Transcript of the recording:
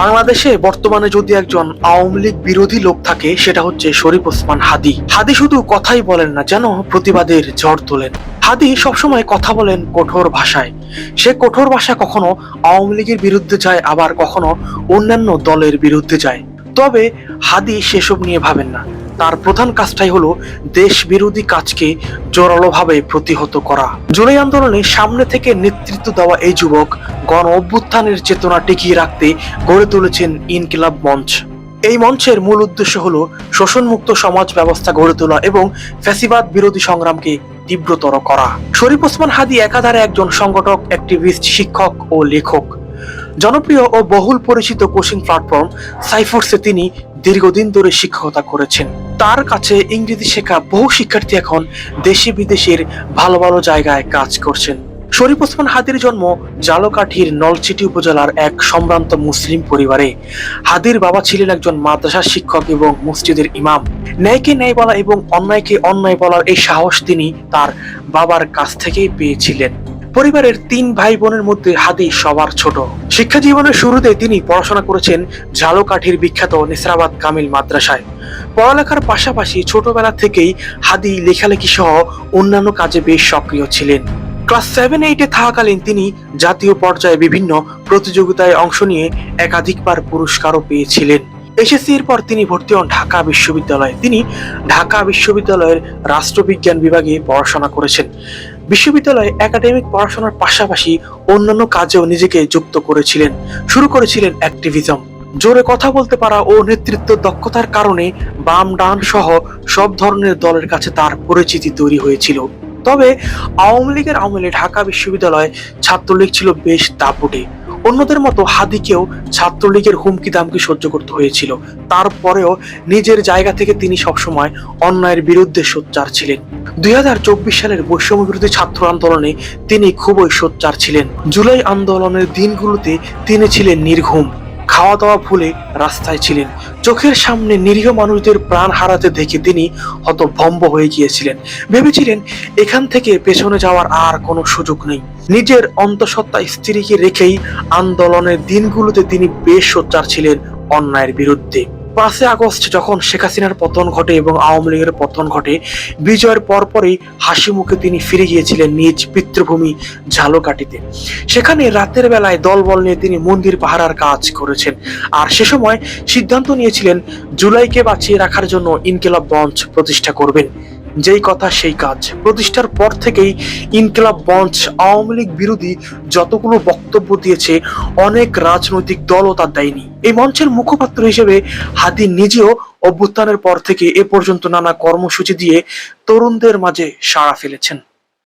বাংলাদেশে বর্তমানে যদি একজন আওয়ামী লীগ বিরোধী লোক থাকে, সেটা হচ্ছে শরীফ ওসমান হাদি। হাদি শুধু কথাই বলেন না, যেন প্রতিবাদের ঝড় তোলেন। হাদি সবসময় কথা বলেন কঠোর ভাষায়। সে কঠোর ভাষা কখনো আওয়ামী লীগের বিরুদ্ধে যায়, আবার কখনো অন্যান্য দলের বিরুদ্ধে যায়। তবে হাদি সেসব নিয়ে ভাবেন না। তার প্রধান কাজটাই হলো দেশ বিরোধী কাজকে জোরালোভাবে প্রতিহত করা। জুলাই আন্দোলনে সামনে থেকে নেতৃত্ব দেওয়া এই যুবক গণ অভ্যুত্থানের চেতনা টিকিয়ে রাখতে গড়ে তুলেছেন ইনকিলাব মঞ্চ। এই মঞ্চের মূল উদ্দেশ্য হলো শোষণমুক্ত সমাজ ব্যবস্থা গড়ে তোলা এবং ফ্যাসিবাদ বিরোধী সংগ্রামকে তীব্রতর করা। শরীফ ওসমান হাদি একাধারে একজন সংগঠক, অ্যাক্টিভিস্ট, শিক্ষক ও লেখক। জনপ্রিয় ও বহুল পরিচিত কোচিং প্ল্যাটফর্ম সাইফোর্সে তিনি দীর্ঘদিন ধরে শিক্ষকতা করেছেন। তার কাছে ইংরেজি শেখা বহু শিক্ষার্থী এখন দেশে বিদেশের ভালো ভালো জায়গায় কাজ করছেন। শরীফ ওসমান হাদির জন্ম জালকাঠির নলছিটি উপজেলার এক সম্ভ্রান্ত মুসলিম পরিবারে। হাদির বাবা ছিলেন একজন মাদ্রাসা শিক্ষক এবং মসজিদের ইমাম। ন্যায়কে ন্যায় বলা এবং অন্যায়কে অন্যায় বলার এই সাহস তিনি তার বাবার কাছ থেকেই পেয়েছিলেন। পরিবারের তিন ভাই বোনের মধ্যে হাদি সবার ছোট। শিক্ষা জীবনের শুরুতে তিনি পড়াশোনা করেছেন ঝালকাঠির বিখ্যাত নেসরাবাদ কামিল মাদ্রাসায়। পড়ালেখার পাশাপাশি ছোটবেলা থেকেই হাদি লেখালেখি সহ অন্যান্য কাজে বেশ সক্রিয় ছিলেন। ক্লাস সেভেন, এইটে থাকাকালীন তিনি জাতীয় পর্যায়ে বিভিন্ন প্রতিযোগিতায় অংশ নিয়ে একাধিকবার পুরস্কারও পেয়েছিলেন। এসএসসির পর তিনি ভর্তি হন ঢাকা বিশ্ববিদ্যালয়ে। তিনি ঢাকা বিশ্ববিদ্যালয়ের রাষ্ট্রবিজ্ঞান বিভাগে পড়াশোনা করেছেন। বিশ্ববিদ্যালয়ে একাডেমিক পড়াশোনার পাশাপাশি অন্যান্য কাজেও নিজেকে যুক্ত করেছিলেন। শুরু করেছিলেন অ্যাক্টিভিজম। জোরে কথা বলতে পারা ও নেতৃত্ব দক্ষতার কারণে বাম ডান সহ সব ধরনের দলের কাছে তার পরিচিতি তৈরি হয়েছিল। তবে আওয়ামী লীগের আমলে ঢাকা বিশ্ববিদ্যালয়ে ছাত্রলীগ ছিল বেশ দাপুটে। অন্যদের মতো হাদিকেও ছাত্রলীগের হুমকি দামকি সহ্য করতে হয়েছিল। তারপরেও নিজের জায়গা থেকে তিনি সবসময় অন্যায়ের বিরুদ্ধে সোচ্চার ছিলেন। দুই হাজার চব্বিশ সালের বৈষম্য বিরোধী ছাত্র আন্দোলনে তিনি খুবই সোচ্চার ছিলেন। জুলাই আন্দোলনের দিনগুলোতে তিনি ছিলেন নির্ঘুম। খাওয়া দাওয়া ভুলে রাস্তায় ছিলেন। চোখের সামনে নিরীহ মানুষদের প্রাণ হারাতে দেখে তিনি হতভম্ব হয়ে গিয়েছিলেন। ভেবেছিলেন, এখান থেকে পেছনে যাওয়ার আর কোনো সুযোগ নেই। নিজের অন্তঃসত্ত্বা স্ত্রীকে রেখেই আন্দোলনের দিনগুলোতে তিনি বেশ সোচ্চার ছিলেন অন্যায়ের বিরুদ্ধে। পাঁচই আগস্ট যখন শেখ হাসিনার পতন ঘটে এবং আওয়ামী লীগের পতন ঘটে, বিজয়ের পরপরই হাসি মুখে তিনি ফিরে গিয়েছিলেন নিজ পিতৃভূমি ঝালকাঠিতে। সেখানে রাতের বেলায় দলবল নিয়ে তিনি মন্দির পাহারার কাজ করেছেন। আর সে সময় সিদ্ধান্ত নিয়েছিলেন, জুলাইকে বাঁচিয়ে রাখার জন্য ইনকিলাব মঞ্চ প্রতিষ্ঠা করবেন। যেই কথা সেই কাজ। প্রতিষ্ঠার পর থেকেই ইনকিলাব মঞ্চ আওয়ামী লীগ বিরোধী যতগুলো বক্তব্য দিয়েছে, অনেক রাজনৈতিক দলও তার দেয়নি। এই মঞ্চের মুখপাত্র হিসেবে হাদি নিজেও অভ্যুত্থানের পর থেকে এ পর্যন্ত নানা কর্মসূচি দিয়ে তরুণদের মাঝে সাড়া ফেলেছেন।